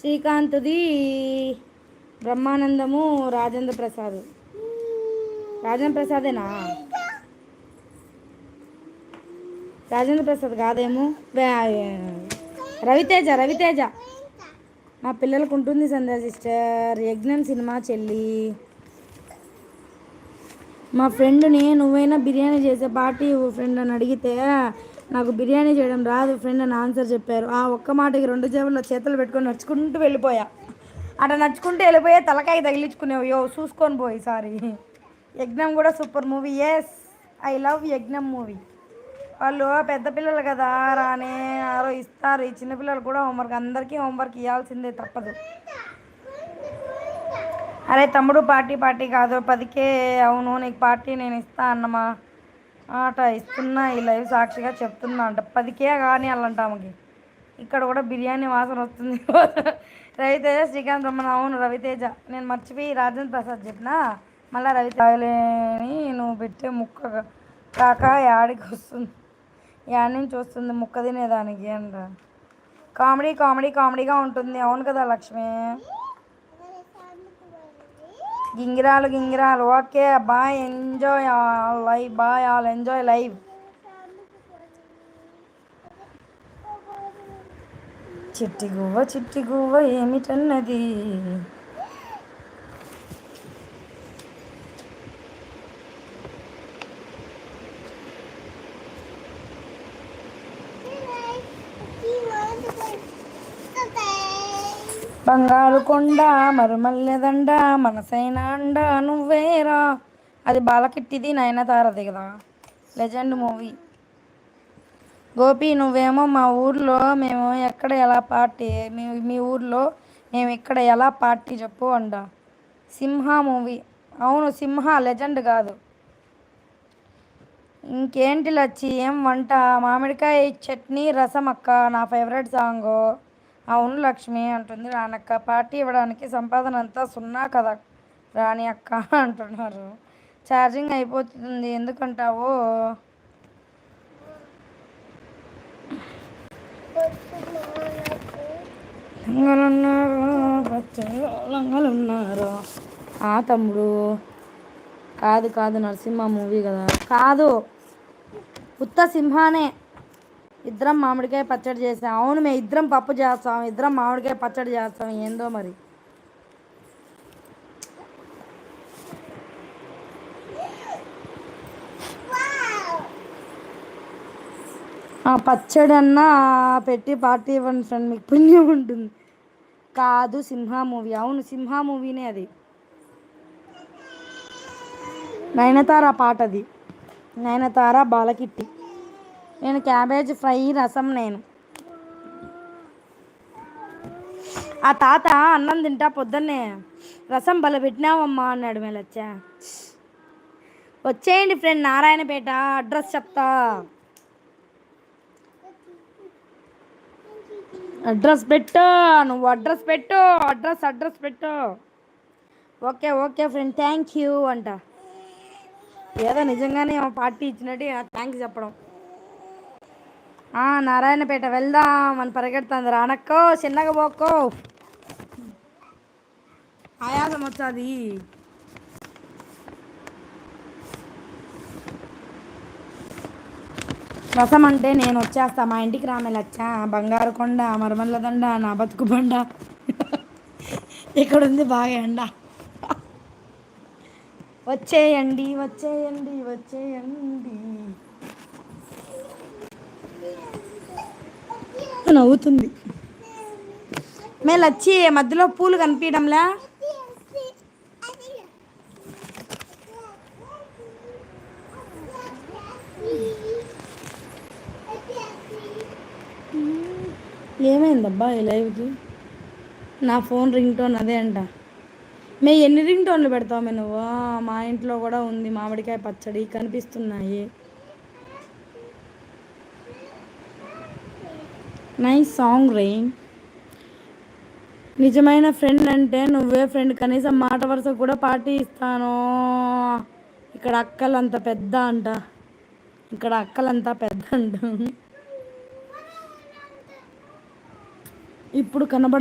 శ్రీకాంత్ది బ్రహ్మానందము రాజేంద్ర ప్రసాద్. రాజేంద్ర ప్రసాదేనా? రాజేంద్ర ప్రసాద్ కాదేమో? రవితేజ రవితేజ. మా పిల్లలకు ఉంటుంది సంధ్య సిస్టర్. యజ్ఞం సినిమా చెల్లి. మా ఫ్రెండ్ని నువ్వైనా బిర్యానీ చేసే పార్టీ ఫ్రెండ్ అని అడిగితే నాకు బిర్యానీ చేయడం రాదు ఫ్రెండ్ అని ఆన్సర్ చెప్పారు. ఆ ఒక్క మాటకి రెండు జేబుల్లో చేతులు పెట్టుకొని నడుచుకుంటూ వెళ్ళిపోయా. అక్కడ నడుచుకుంటూ వెళ్ళిపోయా తలకాయ తగిలించుకునేవు. యో చూసుకొని పోయి సారీ యజ్ఞం కూడా super movie. Yes I love Yagnam movie. వాళ్ళు పెద్ద పిల్లలు కదా రానే ఆరో ఇస్తారు. ఈ చిన్నపిల్లలు కూడా హోంవర్క్ అందరికీ హోంవర్క్ ఇవ్వాల్సిందే తప్పదు. అరే తమ్ముడు పార్టీ పార్టీ కాదు. పదికే అవును నీకు పార్టీ నేను ఇస్తా అన్నమా? ఆట ఇస్తున్నా ఈ లైవ్ సాక్షిగా చెప్తున్నా అంట. పదికే కానీ వాళ్ళంట ఆమెకి. ఇక్కడ కూడా బిర్యానీ వాసన వస్తుంది. రవితేజ శ్రీకాంత్ రమణ. అవును రవితేజ. నేను మర్చిపోయి రాజేంద్ర ప్రసాద్ చెప్పిన? మళ్ళీ రవితేజని నువ్వు పెట్టే ముక్క కాక యాడికి వస్తుంది. యాడ్ నుంచి వస్తుంది ముక్క తినేదానికి అంట. కామెడీ కామెడీ కామెడీగా ఉంటుంది. అవును కదా లక్ష్మి? గింగిరాలు గింగిరాలు. Okay bye enjoy all live bye all enjoy live. చిట్టి గువ్వ చిట్టి గువ్వ ఏమిటన్నది? బంగారు కొండ మరుమల్లెదండ మనసైన అండ నువ్వేరా అది బాలకిట్టిది నయనతారది కదా. Legend movie. గోపి నువ్వేమో మా ఊర్లో మేము ఎక్కడ ఎలా పార్టీ మీ మీ ఊర్లో మేము ఇక్కడ ఎలా పార్టీ చెప్పు అండ సింహ మూవీ. అవును సింహ లెజెండ్ కాదు. ఇంకేంటి లచ్చి ఏం వంట? మామిడికాయ చట్నీ రసం అక్క నా ఫేవరెట్ సాంగ్. అవును లక్ష్మి అంటుంది రానక్క. పార్టీ ఇవ్వడానికి సంపాదన అంతా సున్నా కదా? రాణి అక్క అంటున్నారు. ఛార్జింగ్ అయిపోతుంది. ఎందుకంటావు? లంగలున్నారు? ఆ తమ్ముడు. కాదు కాదు నరసింహ మూవీ కదా. కాదు. ఉత్త సింహానే. ఇద్దరం మామిడికాయ పచ్చడి చేసాం. అవును మేము ఇద్దరం పప్పు చేస్తాం. ఇద్దరం మామిడికాయ పచ్చడి చేస్తాం. ఏందో మరి? ఆ పచ్చడి అన్నా పెట్టి పార్టీ ఇవ్వండి ఫ్రెండ్ మీకు పుణ్యం ఉంటుంది. కాదు సింహ మూవీ. అవును సింహ మూవీనే అది. నయనతార పాట అది నయనతార బాలకిట్టి. నేను క్యాబేజ్ ఫ్రై రసం నేను. ఆ తాత అన్నం తింటా పొద్దున్నే. రసం బల పెట్టినావమ్మా అన్నాడు మేలచ్చా వచ్చేయండి ఫ్రెండ్ నారాయణపేట అడ్రస్ చెప్తా. అడ్రస్ పెట్టు నువ్వు అడ్రస్ పెట్టు అడ్రస్ అడ్రస్ పెట్టు. Okay okay friend thank you అంట. ఏదో నిజంగానే పార్టీ ఇచ్చినట్టు థ్యాంక్స్ చెప్పడం. నారాయణపేట వెళ్దాం అని పరిగెడుతుంది రానక్కో చిన్నగా పోక్కో ఆయాసం వచ్చాది రసం అంటే నేను వచ్చేస్తా. మా ఇంటికి రామెలచ్చా బంగారు కొండ మరమల్ల దండ నా బతుకు బండ. ఇక్కడ ఉంది బాగా ఎండ. వచ్చేయండి వచ్చేయండి వచ్చేయండి. నవ్వుతుంది. మేము వచ్చి మధ్యలో పూలు కనిపించడంలా? ఏమైందబ్బా ఈ లైవ్కి? నా ఫోన్ రింగ్ టోన్ అదే అంట. మే ఎన్ని రింగ్ టోన్లు పెడతావు నువ్వు? మా ఇంట్లో కూడా ఉంది మామిడికాయ పచ్చడి కనిపిస్తున్నాయి. నైస్ సాంగ్ రెయిన్ నిజమైన ఫ్రెండ్ అంటే నువ్వే ఫ్రెండ్ కనీసం మాట వరుస కూడా పార్టీ ఇస్తాను. ఇక్కడ అక్కలంత పెద్ద అంట. ఇక్కడ అక్కలంతా పెద్ద అంట. ఇప్పుడు కనబడ